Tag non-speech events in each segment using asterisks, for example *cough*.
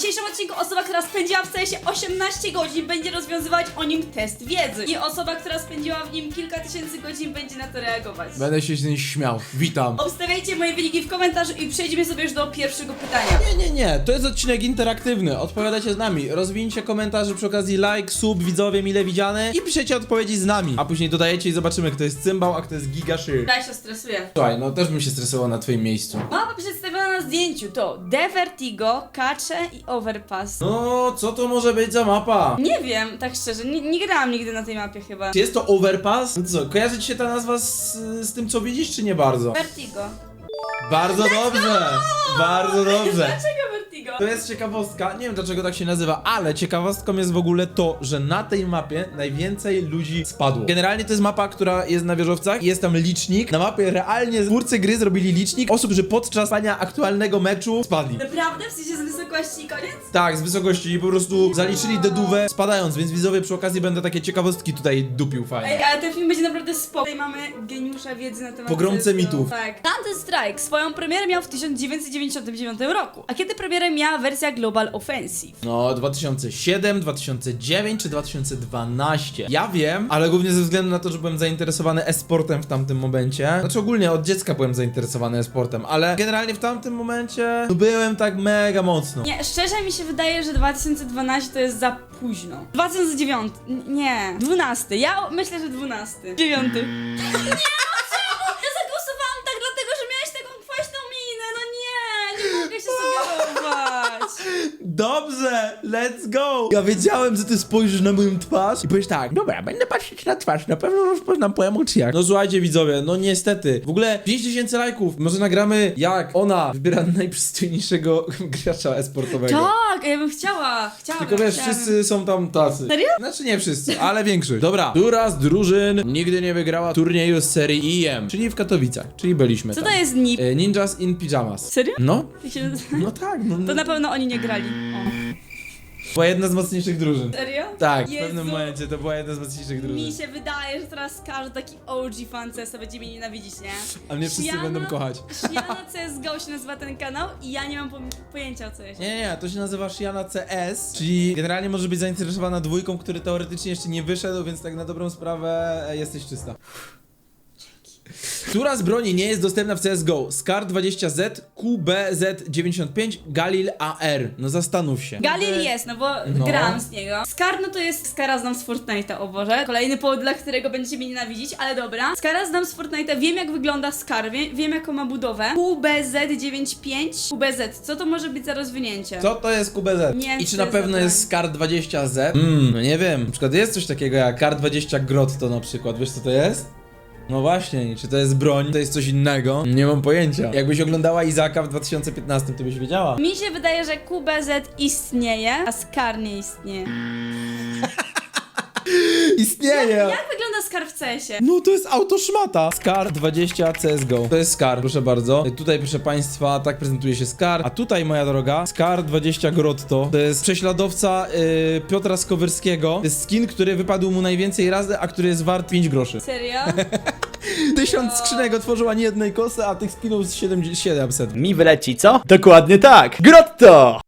dzisiejszym odcinku osoba, która spędziła w CS 18 godzin będzie rozwiązywać o nim test wiedzy. I osoba, która spędziła w nim kilka tysięcy godzin będzie na to reagować. Będę się z niej śmiał. Witam. Obstawiajcie moje wyniki w komentarzu i przejdźmy sobie już do pierwszego pytania. Nie, nie, nie, to jest odcinek interaktywny. Odpowiadacie z nami. Rozwinięcie komentarzy przy okazji like, sub, widzowie mile widziane i piszecie odpowiedzi z nami. A później dodajecie i zobaczymy, kto jest cymbał, a kto jest gigaszyr. Ja się stresuję. Słuchaj, no też bym się stresował na twoim miejscu. Mapa przedstawiona na zdjęciu to The Vertigo, Kacze i Overpass. No, co to może być za mapa? Nie wiem, tak szczerze, nie, nie grałam nigdy na tej mapie chyba. Czy jest to overpass? No co, kojarzy ci się ta nazwa z, z tym, co widzisz, czy nie bardzo? Vertigo. Bardzo dobrze! Bardzo dobrze! Dlaczego? To jest ciekawostka, nie wiem dlaczego tak się nazywa, ale ciekawostką jest w ogóle to, że na tej mapie najwięcej ludzi spadło. Generalnie to jest mapa, która jest na wieżowcach i jest tam licznik. Na mapie realnie twórcy gry zrobili licznik osób, że podczas spania aktualnego meczu spadli. Naprawdę? W sensie z wysokości i koniec? Tak, z wysokości i po prostu zaliczyli dedówę spadając, więc widzowie przy okazji będę takie ciekawostki tutaj dupił fajnie. Ej, ale ten film będzie naprawdę spoko. Tutaj mamy geniusza wiedzy na temat Pogromcę CS:GO. mitów. Tak. Counter Strike swoją premierę miał w 1999 roku. A kiedy premierę miała wersja Global Offensive? No, 2007, 2009 czy 2012. Ja wiem, ale głównie ze względu na to, że byłem zainteresowany e-sportem w tamtym momencie. Znaczy ogólnie od dziecka byłem zainteresowany e-sportem, ale generalnie w tamtym momencie no, byłem tak mega mocno. Nie, szczerze mi się wydaje, że 2012 to jest za późno. 2009. N- Nie. 12. Ja myślę, że 12. 9. *laughs* Nie, no czemu? Ja zagłosowałam tak dlatego, że miałeś taką kwaśną minę. No nie, nie mogę się sugerować. Dobrze, let's go! Ja wiedziałem, że ty spojrzysz na moją twarz i powiesz tak, dobra, będę patrzeć na twarz, na pewno rozpoznam po emocjach. No słuchajcie widzowie, no niestety, w ogóle 5000 lajków, może nagramy jak ona wybiera najprzystojniejszego *laughs* gracza e-sportowego. Tak, ja bym chciała. Chciałabym. Tylko wiesz, wszyscy są tam tacy. Serio? Znaczy nie wszyscy, ale większość. Dobra, która z drużyn nigdy nie wygrała turnieju z serii IM, czyli w Katowicach, czyli byliśmy Co tam. to jest NIP? E, Ninjas in Pyjamas. Serio? No, się no tak, no, To no. na pewno oni nie grali. O. była jedna z mocniejszych drużyn. Serio? Tak, w Jezu. pewnym momencie to była jedna z mocniejszych drużyn. Mi się wydaje, że teraz każdy taki OG fan CS będzie mnie nienawidzić, nie? A mnie wszyscy będą kochać. Shiana CSGO się nazywa ten kanał i ja nie mam po pojęcia o co jest. Nie, nie, nie, to się nazywa Shiana CS, czyli generalnie może być zainteresowana dwójką, który teoretycznie jeszcze nie wyszedł, więc tak na dobrą sprawę e, jesteś czysta. Która z broni nie jest dostępna w CSGO? Scar 20Z, QBZ95, Galil AR. No zastanów się. Galil jest, no bo No. gram z niego. Scar, no to jest Skara znam z Fortnite'a, o Boże. Kolejny powód, dla którego będziecie mnie nienawidzić, ale dobra. Skara znam z Fortnite'a, wiem jak wygląda Scar, wiem, wiem jaką ma budowę. QBZ95. QBZ, co to może być za rozwinięcie? Co to jest QBZ? Nie, I czy to na pewno jest Scar 20Z? Hmm, no nie wiem. Na przykład jest coś takiego jak Scar 20 Grotto na przykład. Wiesz co to jest? No właśnie, czy to jest broń, to jest coś innego? Nie mam pojęcia. Jakbyś oglądała Izaka w 2015, to byś wiedziała. Mi się wydaje, że QBZ istnieje, a Scar nie istnieje. *laughs* Istnieje! Jak Scar w CS-ie? No to jest autoszmata. Scar 20 CSGO. To jest Scar, proszę bardzo. Tutaj proszę państwa, tak prezentuje się Scar. A tutaj moja droga, Scar 20 Grotto. To jest prześladowca y, Piotra Skowerskiego. To jest skin, który wypadł mu najwięcej razy, a który jest wart 5 groszy. Serio? *laughs* Tysiąc skrzynek otworzył ani jednej kosy, a tych skinów z 7 700. Mi wyleci co? Dokładnie tak. Grotto!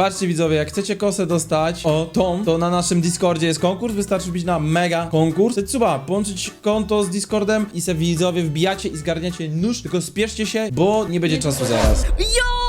Patrzcie widzowie, jak chcecie kosę dostać, o tą, to na naszym Discordzie jest konkurs, wystarczy wbić na mega konkurs. Trzeba połączyć konto z Discordem i se widzowie wbijacie i zgarniacie nóż, tylko spieszcie się, bo nie będzie czasu zaraz. Jo,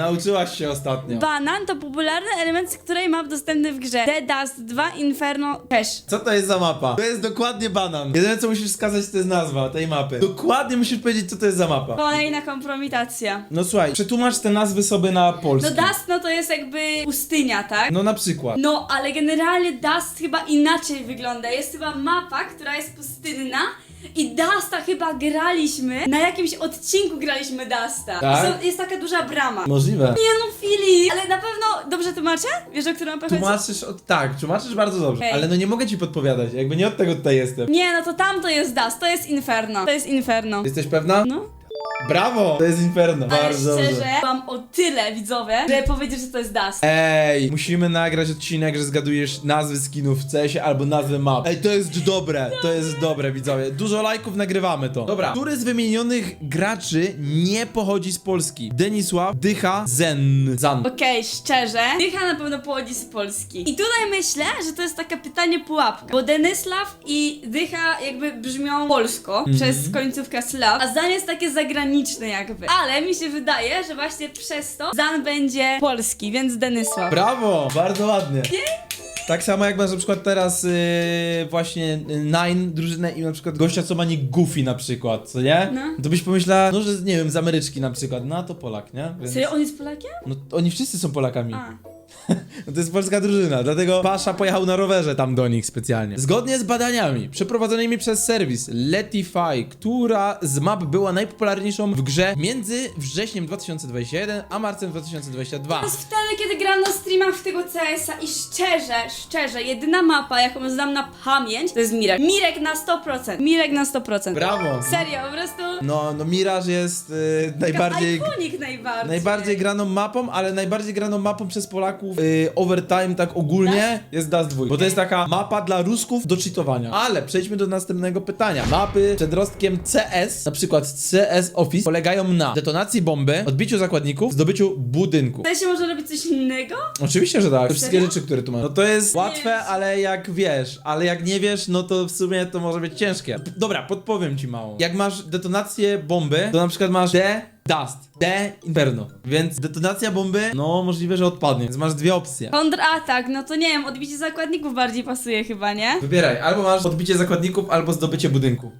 Nauczyłaś się ostatnio. Banan to popularny element, której map dostępny w grze. The Dust 2 Inferno Cash. Co to jest za mapa? To jest dokładnie banan. Jedyne co musisz wskazać to jest nazwa tej mapy. Dokładnie musisz powiedzieć co to jest za mapa. Kolejna kompromitacja. No słuchaj, przetłumacz te nazwy sobie na polski. No Dust no to jest jakby pustynia, tak? No na przykład. No, ale generalnie Dust chyba inaczej wygląda. Jest chyba mapa, która jest pustynna i Dusta chyba graliśmy, na jakimś odcinku graliśmy Dusta. Tak? Są, jest taka duża brama. Możliwe. Nie no, Filip! Ale na pewno dobrze tłumaczę? Wiesz, o którą mapę chodzi? Tłumaczysz od... Tak, tłumaczysz bardzo dobrze, Okej. ale no nie mogę ci podpowiadać, jakby nie od tego tutaj jestem. Nie, no to tam to jest Dust, to jest Inferno. To jest Inferno. Jesteś pewna? No. Brawo! To jest Inferno. Ale Bardzo szczerze, dobrze. mam o tyle widzowie, żeby powiedzieć, że to jest Dust. Ej, musimy nagrać odcinek, że zgadujesz nazwy skinów w CS-ie albo nazwy map. Ej, to jest dobre, to jest dobre, widzowie. Dużo lajków, nagrywamy to. Dobra, który z wymienionych graczy nie pochodzi z Polski? Denisław, Dycha, Zen. Zan. Okej, szczerze, Dycha na pewno pochodzi z Polski. I tutaj myślę, że to jest takie pytanie pułapka, bo Denysław i Dycha jakby brzmią polsko Mhm. przez końcówkę slaw, a Zan jest takie zagraniczne jakby. Ale mi się wydaje, że właśnie przez to Zan będzie polski, więc Denysław. Brawo, bardzo ładnie. Tak samo jak masz na przykład teraz yy, właśnie yy, Nine drużynę i na przykład gościa, co ma nick Goofy na przykład, co nie? No. To byś pomyślała, no że nie wiem, z Ameryczki na przykład, no a to Polak, nie? Więc, Serio, on jest Polakiem? no oni wszyscy są Polakami. A. *laughs* No to jest polska drużyna, dlatego Pasza pojechał na rowerze tam do nich specjalnie. Zgodnie z badaniami przeprowadzonymi przez serwis Letify, która z map była najpopularniejszą w grze między wrześniem 2021 a marcem 2022. To jest wtedy, kiedy gram na streamach w tego CS-a i szczerze, szczerze, jedyna mapa, jaką znam na pamięć, to jest Mirek. Mirek na 100%. Mirek na 100%. Brawo! Serio, po prostu... No, no Mirage jest y, najbardziej... Ikonik najbardziej. Najbardziej graną mapą, ale najbardziej graną mapą przez Polaków y, overtime tak ogólnie jest Dust 2. Bo to jest taka mapa dla Rusków do cheatowania. Ale przejdźmy do następnego pytania. Mapy przed rostkiem CS, na przykład CS Office, polegają na detonacji bomby, odbiciu zakładników, zdobyciu budynku. To się może robić coś innego? Oczywiście, że tak. Te wszystkie Serio? rzeczy, które tu mam. No to jest łatwe, ale jak wiesz, ale jak nie wiesz, no to w sumie to może być ciężkie. P- Dobra, podpowiem ci mało. Jak masz detonację bomby, to na przykład masz D, Dust, D, Inferno. Więc detonacja bomby, no możliwe, że odpadnie. Więc masz dwie opcje. Kontratak, no to nie wiem, odbicie zakładników bardziej pasuje chyba, nie? Wybieraj, albo masz odbicie zakładników, albo zdobycie budynku.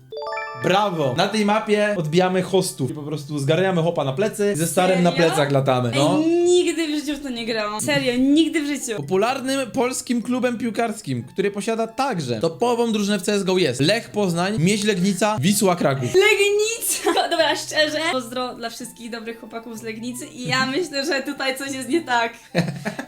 Brawo! Na tej mapie odbijamy hostów i po prostu zgarniamy hopa na plecy i ze starym na Serio? plecach latamy. No. Ej, nigdy w życiu w to nie grałam. Serio, nigdy w życiu. Popularnym polskim klubem piłkarskim, który posiada także topową drużynę w CSGO jest Lech Poznań, Mieź Legnica, Wisła Kraków. Legnica! Szczerze, pozdro dla wszystkich dobrych chłopaków z Legnicy i ja *laughs* myślę, że tutaj coś jest nie tak.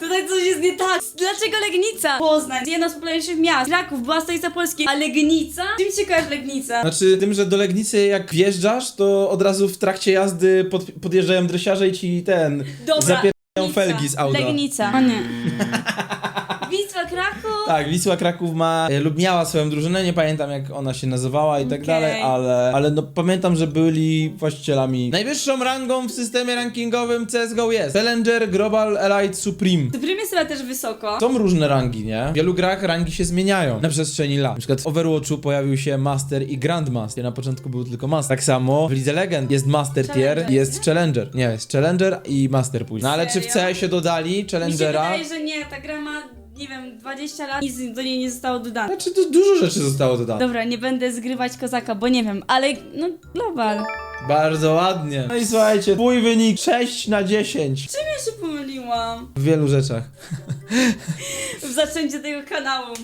Tutaj coś jest nie tak. Dlaczego Legnica? Poznań, jedno z popularniejszych miast. Kraków, była stolica Polski, a Legnica? Czym się kojarzy Legnica? Znaczy tym, że do Legnicy jak wjeżdżasz, to od razu w trakcie jazdy pod, podjeżdżają dresiarze i ci ten Dobra, zapierają felgi z auta. Legnica. O nie. *laughs* Kraków? Tak, Wisła Kraków ma e, lub miała swoją drużynę, nie pamiętam jak ona się nazywała i tak Okej. dalej, ale, ale no pamiętam, że byli właścicielami. Najwyższą rangą w systemie rankingowym CSGO jest Challenger, Global, Elite, Supreme. Supreme jest chyba też wysoko. Są różne rangi, nie? W wielu grach rangi się zmieniają na przestrzeni lat. Na przykład w Overwatchu pojawił się Master i Grandmaster. Na początku był tylko Master. Tak samo w Lidze Legend jest Master Tier Challenger, i jest Challenger. Nie, jest Challenger i Master później. No ale czy w Serio? CS-ie dodali Mi się Challengera? wydaje, że nie, ta gra ma, nie wiem, 20 lat, nic do niej nie zostało dodane. Znaczy to dużo rzeczy zostało dodane. Dobra, nie będę zgrywać kozaka, bo nie wiem, ale no global. Bardzo ładnie. No i słuchajcie, twój wynik 6 na 10 Czym ja się pomyliłam w wielu rzeczach. *laughs* w zaczęciu tego kanału?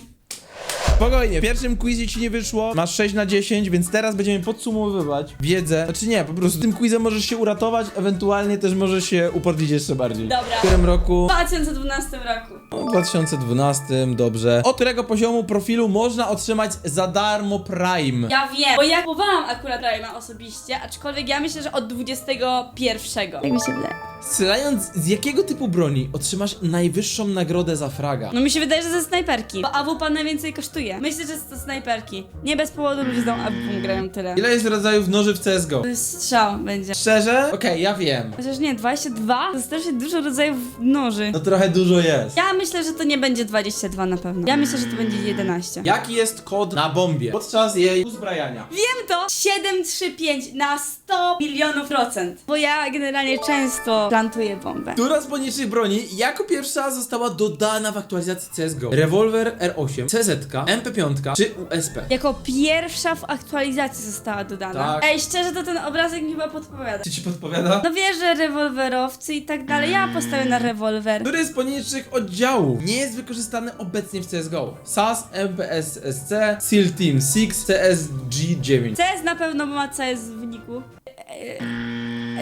Spokojnie, w pierwszym quizie ci nie wyszło, masz 6 na 10, więc teraz będziemy podsumowywać wiedzę. Znaczy nie, po prostu tym quizem możesz się uratować, ewentualnie też możesz się upodlić jeszcze bardziej. Dobra. W którym roku? W 2012 roku. No, W 2012, dobrze. Od którego poziomu profilu można otrzymać za darmo Prime? Ja wiem, bo ja kupowałam akurat Prime'a osobiście, aczkolwiek ja myślę, że od 21. Tak mi się wydaje. Strzelając z jakiego typu broni otrzymasz najwyższą nagrodę za fraga? No mi się wydaje, że ze snajperki, bo AWP najwięcej kosztuje. Myślę, że to snajperki. Nie bez powodu ludzie z tą AWP grają tyle. Ile jest rodzajów noży w CSGO? To jest strzał będzie. Szczerze? Okej, ja wiem. Chociaż nie, 22? To strasznie dużo rodzajów noży. No trochę dużo jest. Ja myślę, że to nie będzie 22 na pewno. Ja myślę, że to będzie 11. Jaki jest kod na bombie podczas jej uzbrajania? Wiem to! 735 na 100 milionów procent. Bo ja generalnie często plantuję bombę. Która z poniższych broni jako pierwsza została dodana w aktualizacji CSGO? Rewolwer R8, CZ, MP5 czy USP? Jako pierwsza w aktualizacji została dodana. Tak. Ej, szczerze to ten obrazek mi chyba podpowiada. Czy ci podpowiada? No wiesz, że rewolwerowcy i tak dalej. Ja postawię na rewolwer. Który z poniższych oddziałów nie jest wykorzystany obecnie w CSGO? SAS, MPS SC, SEAL Team 6, CSG9. CS na pewno ma CS w wyniku. E,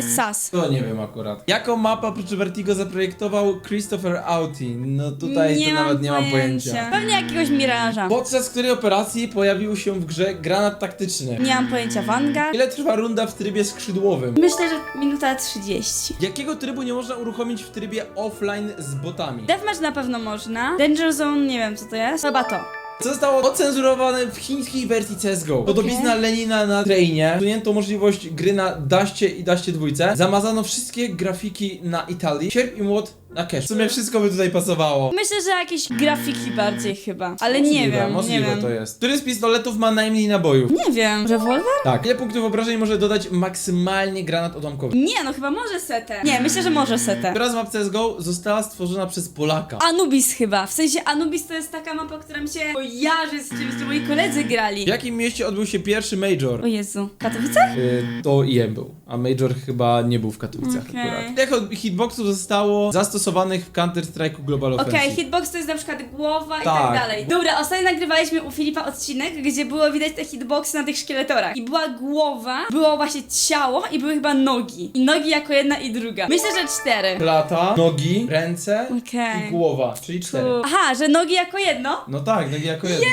SAS. To nie wiem akurat. Jaką mapę oprócz Vertigo zaprojektował Christopher Autin? No tutaj to nawet nie mam pojęcia. Pewnie jakiegoś Miraża. Podczas której operacji pojawił się w grze granat taktyczny? Nie mam pojęcia. Vanguard? Ile trwa runda w trybie skrzydłowym? Myślę, że minuta 30. Jakiego trybu nie można uruchomić w trybie offline z botami? Deathmatch na pewno można. Danger Zone, nie wiem co to jest. Chyba to. Co zostało ocenzurowane w chińskiej wersji CSGO? Podobizna Lenina na trainie, usunięto możliwość gry na Daście i Daście dwójce, zamazano wszystkie grafiki na Italii, sierp i młot na cash. W sumie wszystko by tutaj pasowało. Myślę, że jakieś grafiki bardziej chyba. Ale Możliwe, nie wiem, nie możliwe wiem. to jest. Który z pistoletów ma najmniej nabojów? Nie wiem. Rewolwer? Tak. Ile punktów obrażeń może dodać maksymalnie granat odłamkowy? Nie, no chyba może setę. Nie, myślę, że może setę. Która z map CSGO została stworzona przez Polaka? Anubis chyba. W sensie Anubis to jest taka mapa, która mi się kojarzy z czymś, co moi koledzy grali. W jakim mieście odbył się pierwszy Major? O Jezu. Katowice? Y, to IM był, a Major chyba nie był w Katowicach Okej. akurat. Jak od hitboxów zostało zastosowanych w Counter-Strike'u Global Okej, Offensive? hitbox to jest na przykład głowa i Tak. tak dalej. Dobra, ostatnio nagrywaliśmy u Filipa odcinek, gdzie było widać te hitboxy na tych szkieletorach. I była głowa, było właśnie ciało i były chyba nogi. I nogi jako jedna i druga. Myślę, że cztery. Plata, nogi, ręce Okej. i głowa, czyli cztery. Aha, że nogi jako jedno? No tak, nogi jako jedno.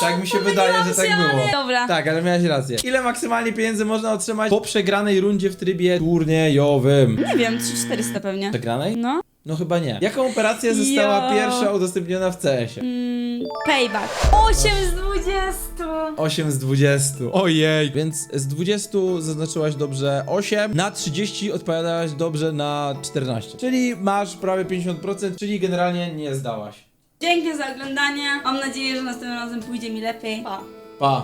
Tak mi się wydaje, że tak było. Dobra. Tak, ale miałeś rację. Ile maksymalnie pieniędzy można otrzymać po przegranej rundzie w trybie turniejowym? Nie wiem, 3400 pewnie. Przegranej? No. No chyba nie. Jaką operację została Jo. pierwsza udostępniona w CS-ie? Mm, payback. 8 z 20. 8 z 20. Ojej. Więc z 20 zaznaczyłaś dobrze 8, na 30 odpowiadałaś dobrze na 14. Czyli masz prawie 50%, czyli generalnie nie zdałaś. Dzięki za oglądanie. Mam nadzieję, że następnym razem pójdzie mi lepiej. Pa. Pa.